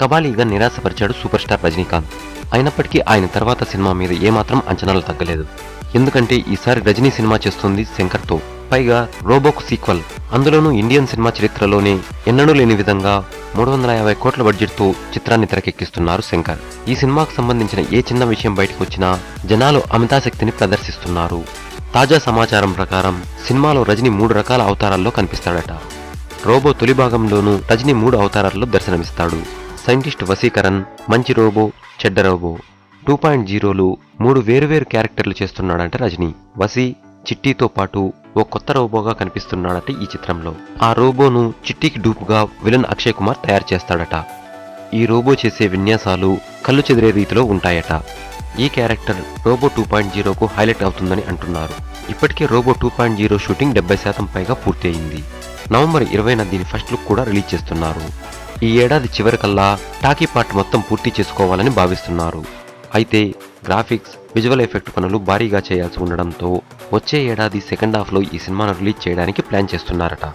కబాలీగా నిరాశపరిచాడు super star Rajinikanth. అయినప్పటికీ ఆయన తర్వాత సినిమా మీద ఏమాత్రం అంచనాలు తగ్గలేదు. ఎందుకంటే ఈసారి రజనీ సినిమా చేస్తుంది శంకర్తో. పైగా రోబోకు సీక్వల్. అందులోనూ ఇండియన్ సినిమా చరిత్రలోనే ఎన్నడూ లేని విధంగా మూడు వందల యాభై కోట్ల బడ్జెట్తో చిత్రాన్ని తెరకెక్కిస్తున్నారు శంకర్. ఈ సినిమాకు సంబంధించిన ఏ చిన్న విషయం బయటకు వచ్చినా జనాలు అమితాశక్తిని ప్రదర్శిస్తున్నారు. తాజా సమాచారం ప్రకారం సినిమాలో రజనీ మూడు రకాల అవతారాల్లో కనిపిస్తాడట. రోబో తొలి భాగంలోనూ రజనీ మూడు అవతారాల్లో దర్శనమిస్తాడు. సైంటిస్ట్ వసీకరణ్ మంచి రోబో చెడ్డ రోబో. టూ పాయింట్ జీరోలు మూడు వేరువేరు క్యారెక్టర్లు చేస్తున్నాడంట రజనీ. వసీ చిట్టీతో పాటు ఓ కొత్త రోబోగా కనిపిస్తున్నాడట ఈ చిత్రంలో. ఆ రోబోను చిట్టీకి డూపుగా విలన్ అక్షయ్ కుమార్ తయారు చేస్తాడట. ఈ రోబో చేసే విన్యాసాలు కళ్ళు చెదిరే రీతిలో ఉంటాయట. ఈ క్యారెక్టర్ రోబో టూ పాయింట్ జీరోకు హైలైట్ అవుతుందని అంటున్నారు. ఇప్పటికే Robo two point zero shooting డెబ్బై శాతం పైగా పూర్తయింది. నవంబర్ ఇరవైన దీని ఫస్ట్ లుక్ కూడా రిలీజ్ చేస్తున్నారు. ఈ ఏడాది చివరికల్లా టాకీ పార్ట్ మొత్తం పూర్తి చేసుకోవాలని భావిస్తున్నారు. అయితే గ్రాఫిక్స్ విజువల్ ఎఫెక్ట్ పనులు భారీగా చేయాల్సి ఉండడంతో వచ్చే ఏడాది సెకండ్ హాఫ్లో ఈ సినిమాను రిలీజ్ చేయడానికి ప్లాన్ చేస్తున్నారట.